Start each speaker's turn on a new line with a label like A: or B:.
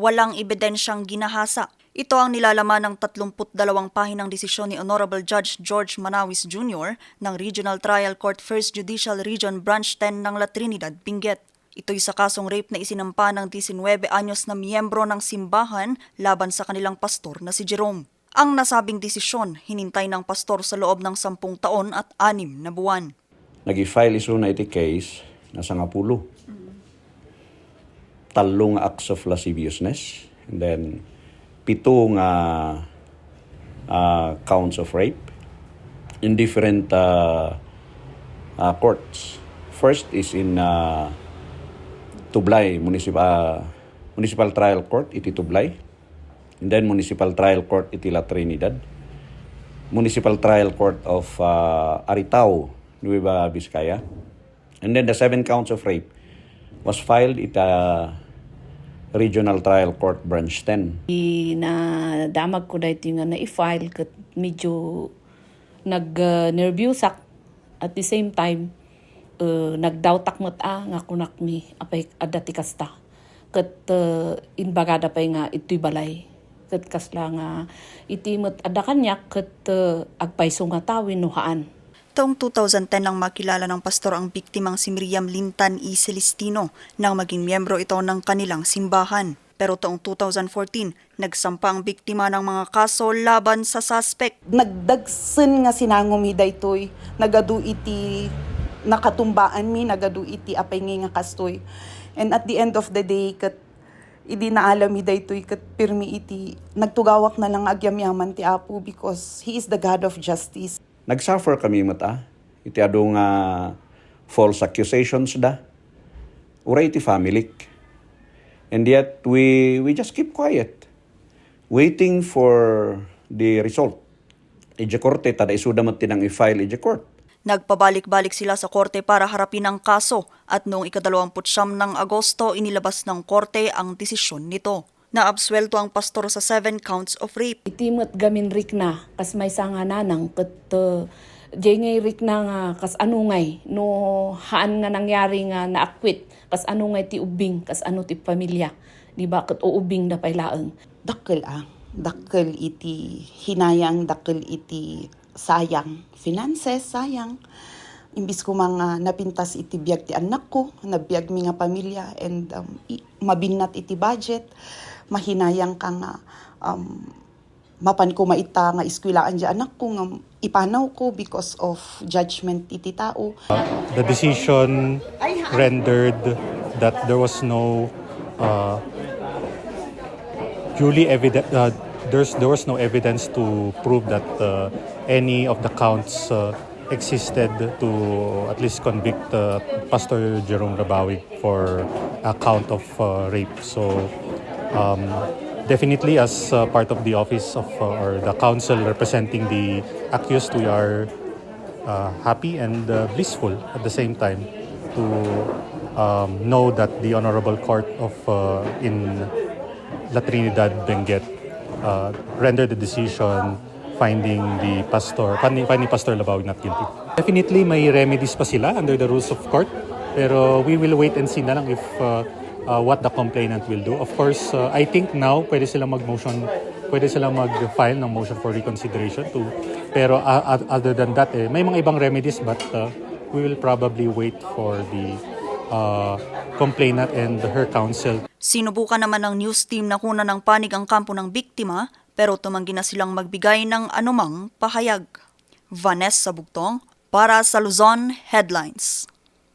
A: walang ebidensyang ginahasa. Ito ang nilalaman ng 32 pahinang desisyon ni Honorable Judge George Manawis Jr. ng Regional Trial Court First Judicial Region Branch 10 ng La Trinidad, Benguet. Ito'y sa kasong rape na isinampa ng 19 anyos na miyembro ng simbahan laban sa kanilang pastor na si Jerome. Ang nasabing desisyon, hinintay ng pastor sa loob ng 10 taon at 6 na buwan.
B: nag-file iso na iti case na sa Talong acts of lasciviousness and then pito nga ah, counts of rape in different ah, ah, courts. First is in ah, Tublay Municipal Municipal Trial Court iti Tublay. And then Municipal Trial Court iti La Trinidad. Municipal Trial Court of uh, Aritao, Nueva Vizcaya. And then the seven counts of rape was filed at uh, Regional Trial Court Branch 10.
C: I na damag ko dahito nga na i-file kat medyo nag-nervyusak at the same time uh, nagdawtak mat a nga kunak mi apay adati kasta. Kat uh, inbagada pay nga ito'y balay. Kat kasla nga iti mat ada kanyak kat uh, agpayso nga tawin nuhaan
A: Taong 2010 nang makilala ng pastor ang biktimang si Miriam Lintan E. Celestino nang maging miyembro ito ng kanilang simbahan. Pero taong 2014, nagsampa ang biktima ng mga kaso laban sa suspect.
D: nagdagsen nga sinangom mi daytoy nagadu iti nakatumbaan mi nagadu iti apay nga kastoy and at the end of the day kat idi naalam mi daytoy kat pirmi iti nagtugawak na lang agyamyaman ti Apo because he is the God of justice
B: Nagsuffer kami mata. Iti ado nga false accusations da. Uray iti family. And yet, we, we just keep quiet. Waiting for the result. Ije korte, tada isuda man tinang i-file ije court.
A: Nagpabalik-balik sila sa korte para harapin ang kaso at noong ikadalawamputsyam ng Agosto inilabas ng korte ang desisyon nito. Naabswelto ang pastor sa seven counts of rape.
C: iti mat gamin rik na kas may sanga nanang kat uh, jay rik na nga kas ano ngay no haan nga nangyari nga naakwit kas ano ngay ti ubing kas ano ti pamilya. Di ba kat uubing da pay laeng.
D: Dakkel ah. Dakkel iti hinayang dakkel iti sayang. Finances sayang imbis ko mga napintas iti biyag ti anak ko nabiyag mi nga pamilya and um, i- mabinat iti budget. Mahinayang ka nga um, mapan ko maita nga iskwilaan di anak ko nga ipanaw ko because of judgment iti tao.
E: The decision rendered that there was no uh, duly evident uh, there's there was no evidence to prove that uh, any of the counts uh, existed to at least convict uh, Pastor Jerome Rabawi for a count of uh, rape. So um, definitely as uh, part of the office of uh, or the council representing the accused we are uh, happy and uh, blissful at the same time to um, know that the honorable court of uh, in La Trinidad Benguet uh, rendered the decision finding the pastor finding, finding Pastor Labawig not guilty. Definitely may remedies pa sila under the rules of court pero we will wait and see na lang if uh, uh, what the complainant will do. Of course, uh, I think now pwede silang mag-motion, pwede silang mag-file ng motion for reconsideration too. Pero uh, other than that, eh, may mga ibang remedies but uh, we will probably wait for the uh, complainant and her counsel
A: Sinubukan naman ng news team na kuna ng panig ang kampo ng biktima pero tumanggi na silang magbigay ng anumang pahayag. Vanessa Bugtong para sa Luzon Headlines.